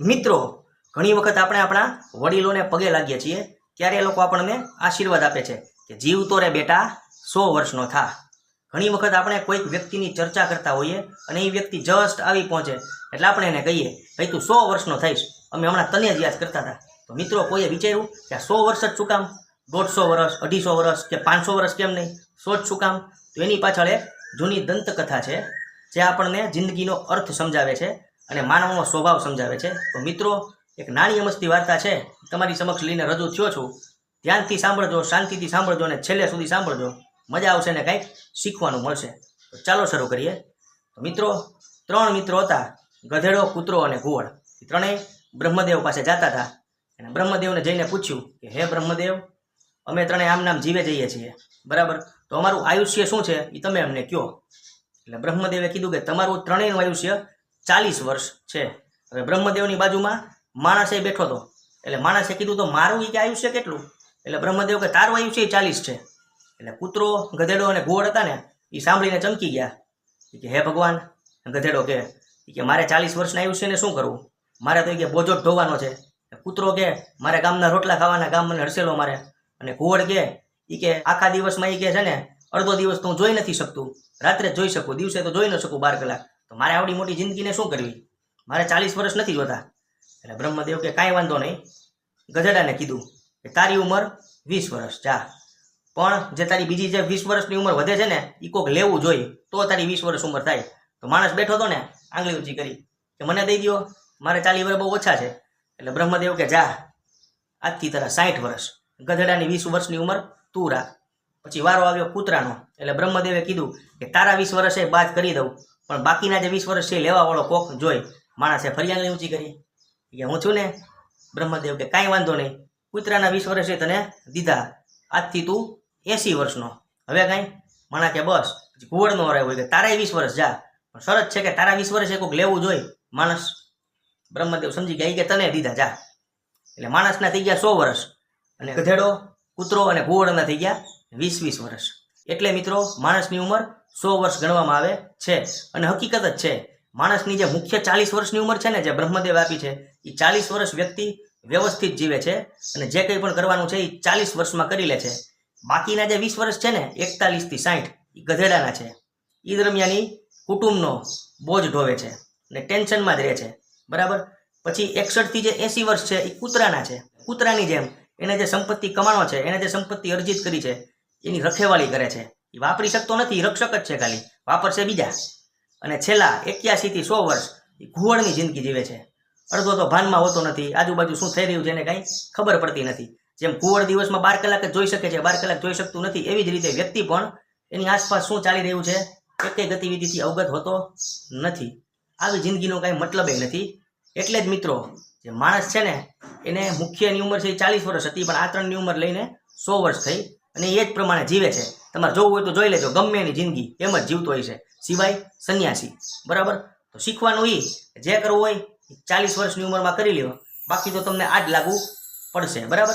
મિત્રો, ઘણી વખત આપણે આપણા વડીલોને પગે લાગીએ છીએ, ત્યારે એ લોકો આપણને આશીર્વાદ આપે છે કે જીવતો રે બેટા, સો વર્ષનો થા. ઘણી વખત આપણે કોઈક વ્યક્તિની ચર્ચા કરતા હોઈએ અને એ વ્યક્તિ જસ્ટ આવી પહોંચે, એટલે આપણે એને કહીએ, ભાઈ, તું સો વર્ષનો થઈશ. અમે હમણાં તને જ યાદ કરતા હતા. તો મિત્રો, કોઈએ વિચાર્યું કે સો વર્ષ જ શું કામ? દોઢસો વર્ષ, અઢીસો વર્ષ કે પાંચસો વર્ષ કેમ નહીં? સો જ શું કામ? તો એની પાછળ એક જૂની દંતકથા છે, જે આપણને જિંદગીનો અર્થ સમજાવે છે. અને માનવનો સ્વભાવ સમજાવે છે. તો મિત્રો, એક નાની અમસ્તી વાર્તા છે. તમારી સમક્ષ લઈને રજૂ થયો છું. ધ્યાનથી સાંભળજો, શાંતિથી સાંભળજો અને છેલ્લે સુધી સાંભળજો. મજા આવશે ને કંઈક શીખવાનું મળશે. તો ચાલો શરૂ કરીએ. તો મિત્રો, ત્રણ મિત્રો હતા, ગધેડો, કૂતરો અને ઘુવડ. એ ત્રણેય બ્રહ્મદેવ પાસે જતા હતા. અને બ્રહ્મદેવને જઈને પૂછ્યું કે, હે બ્રહ્મદેવ, અમે ત્રણેય આમ નામ જીવે જઈએ છીએ. બરાબર. તો અમારું આયુષ્ય શું છે? એ તમે અમને કહો. એટલે બ્રહ્મદેવે કીધું કે, તમારું ત્રણેયનું આયુષ્ય ચાલીસ વર્ષ છે. હવે બ્રહ્મદેવની બાજુમાં માણસે બેઠો હતો. એટલે માણસે કીધું તો મારું કે આયુષ્ય કેટલું? એટલે બ્રહ્મદેવ કે તારું આયુષ્ય ચાલીસ છે. એટલે કૂતરો, ગધેડો અને ઘોડ હતા ને એ સાંભળીને ચમકી ગયા. કે, હે ભગવાન. ગધેડો કે કે મારે ચાલીસ વર્ષના આયુષ્યને શું કરવું? મારે તો કે બોજો ઢોવાનો છે. કૂતરો કે, મારે ગામના રોટલા ખાવાના, ગામ મને હડસેલો મારે. અને ઘોડ કે એ કે આખા દિવસમાં એ કે છે ને, અડધો દિવસ તો હું જોઈ નથી શકતું. રાત્રે જોઈ શકું, દિવસે તો જોઈ ન શકું બાર કલાક. તો મારે આવડી મોટી જિંદગીને શું કરવી? મારે ચાલીસ વર્ષ નથી જોતા. એટલે બ્રહ્મદેવ કે કાંઈ વાંધો નહીં. ગધેડાને કીધું કે તારી ઉંમર વીસ વર્ષ, જા. પણ જે તારી બીજી જે વીસ વર્ષની ઉંમર વધે છે ને એ કોક લેવું જોઈએ, તો તારી વીસ વર્ષ ઉંમર થાય. તો માણસ બેઠો હતો ને, આંગળી ઊંચી કરી કે મને દઈ દ્યો, મારે ચાલીસ વર્ષ બહુ ઓછા છે. એટલે બ્રહ્મદેવ કે, જા, આજથી તારા સાઠ વર્ષ. ગધેડાની વીસ વર્ષની ઉંમર તું રાખ. પછી વારો આવ્યો કૂતરાનો. એટલે બ્રહ્મદેવે કીધું કે તારા વીસ વર્ષે બાદ કરી દઉં. પણ બાકીના જે વીસ વર્ષ છે લેવાવાળો કોક જોઈ, માણસે ફરી ઊંચી કરી. કે, હું છું ને? બ્રહ્મદેવ કે, કાંઈ વાંધો નહીં. કૂતરાના વીસ વર્ષે તને દીધા. આજથી તું એસી વર્ષનો. હવે કાંઈ? માણા કે, બસ. પછી ઘુવડનો વારો હોય કે, તારાય વીસ વર્ષ, જા. પણ શરત છે કે, તારા વીસ વર્ષે કોઈક લેવું જોઈએ માણસ બ્રહ્મદેવ સમજી ગયા કે, તને દીધા, જા. એટલે માણસના થઈ ગયા સો વર્ષ અને ગધેડો, કૂતરો અને ઘુવડના થઈ ગયા વીસ વીસ વર્ષ. એટલે મિત્રો, માણસની ઉંમર સો વર્ષ ગણવામાં આવે છે. અને હકીકત જ છે, માણસની જે મુખ્ય ચાલીસ વર્ષની ઉંમર છે ને, જે બ્રહ્મદેવ આપી છે એ ચાલીસ વર્ષ વ્યક્તિ વ્યવસ્થિત જીવે છે અને જે કંઈ પણ કરવાનું છે એ ચાલીસ વર્ષમાં કરી લે છે. બાકીના જે વીસ વર્ષ છે ને એકતાલીસથી સાઠ એ ગધેડાના છે. એ દરમિયાન એ કુટુંબનો બોજ ઢોવે છે અને ટેન્શનમાં જ રહે છે. બરાબર? પછી એકસઠથી જે એંસી વર્ષ છે એ કૂતરાના છે. કૂતરાની જેમ એને જે સંપત્તિ કમાણો છે, એને જે સંપત્તિ અર્જિત કરી છે, એની રખેવાળી કરે છે. એ વાપરી શકતો નથી રક્ષક જ છે ખાલી. વાપરશે બીજા. અને છેલ્લા એક્યાસી થી સો વર્ષ એ ઘુવડની જિંદગી જીવે છે. અડધો તો ભાનમાં હોતો નથી, આજુબાજુ શું થઈ રહ્યું છે એને કાંઈ ખબર પડતી નથી. જેમ ઘુવડ દિવસમાં બાર કલાક જ જોઈ શકે છે, બાર કલાક જોઈ શકતું નથી, એવી જ રીતે વ્યક્તિ પણ એની આસપાસ શું ચાલી રહ્યું છે એકેય ગતિવિધિથી અવગત હોતો નથી. આવી જિંદગીનો કાંઈ મતલબ નથી. એટલે જ મિત્રો, જે માણસ છે ને, એને મુખ્યની ઉંમર છે એ ચાલીસ વર્ષ હતી, પણ આ ત્રણની ઉંમર લઈને સો વર્ષ થઈ. અને એ જ પ્રમાણે જીવે છે. તમારે જોવું હોય તો જોઈ લેજો. ગમે એની જિંદગી એમ જ જીવતો હોય છે. સિવાય સંન્યાસી. બરાબર? તો શીખવાનું એ જે કરવું હોય ચાલીસ વર્ષની ઉંમરમાં કરી લ્યો. બાકી તો તમને આ જ લાગુ પડશે. બરાબર?